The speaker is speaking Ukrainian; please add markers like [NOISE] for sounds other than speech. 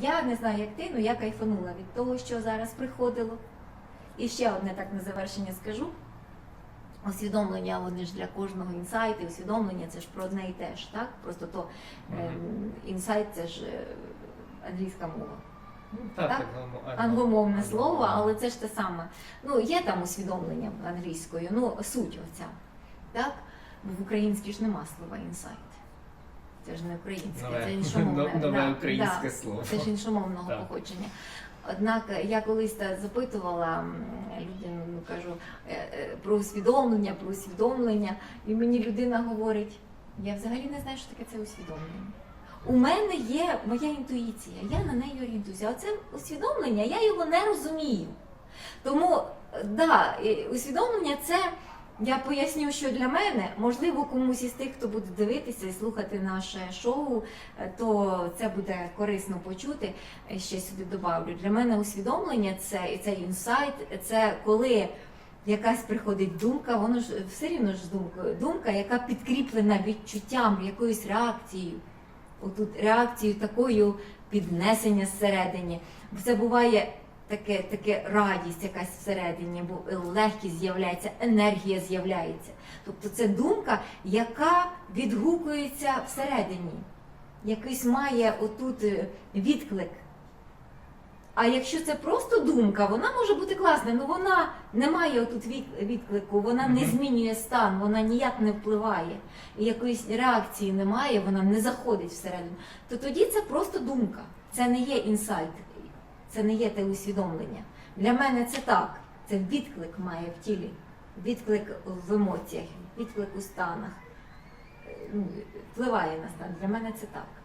Я не знаю, як ти, але я кайфанула від того, що зараз приходило. І ще одне так на завершення скажу. Усвідомлення, вони ж для кожного інсайти, усвідомлення це ж про одне і те ж, так? Просто то ем, інсайт це ж е, англійська мова. Ну, так, Так? так, Англомовне слово, але це ж те саме. Ну, є там усвідомлення англійською, ну суть оця. Так? Бо в українській ж нема слова інсайт. Це ж не українське, Нове- це [LAUGHS] іншомовне. нове українське да. слово. Це ж іншомовного Так. походження. Однак я колись та запитувала людину, ну кажу е, е, про усвідомлення, про усвідомлення, і мені людина говорить: я взагалі не знаю, що таке це усвідомлення. У мене є моя інтуїція, я на неї орієнтуюся. А це усвідомлення, я його не розумію. Тому е, да, усвідомлення це. Я поясню, що для мене, можливо, комусь із тих, хто буде дивитися і слухати наше шоу, е, то це буде корисно почути. Е, Ще сюди добавлю. Для мене усвідомлення це і цей інсайт, це коли якась приходить думка, воно ж все рівно ж думка, думка, яка підкріплена відчуттям, якоюсь реакцією. Отут реакцією такою піднесення всередині. Бо це буває таке, таке радість якась всередині, бо легкість з'являється, енергія з'являється. Тобто це думка, яка відгукується всередині. Якийсь має отут е, відклик. А якщо це просто думка, вона може бути класна, але вона не має отут відклику, вона не змінює стан, вона ніяк не впливає. І якоїсь реакції немає, вона не заходить всередину. То тоді це просто думка. Це не є інсайт, це не є те усвідомлення. Для мене це так. Це відклик має в тілі, відклик в емоціях, відклик у станах. Е, ну, Впливає на стан. Для мене це так.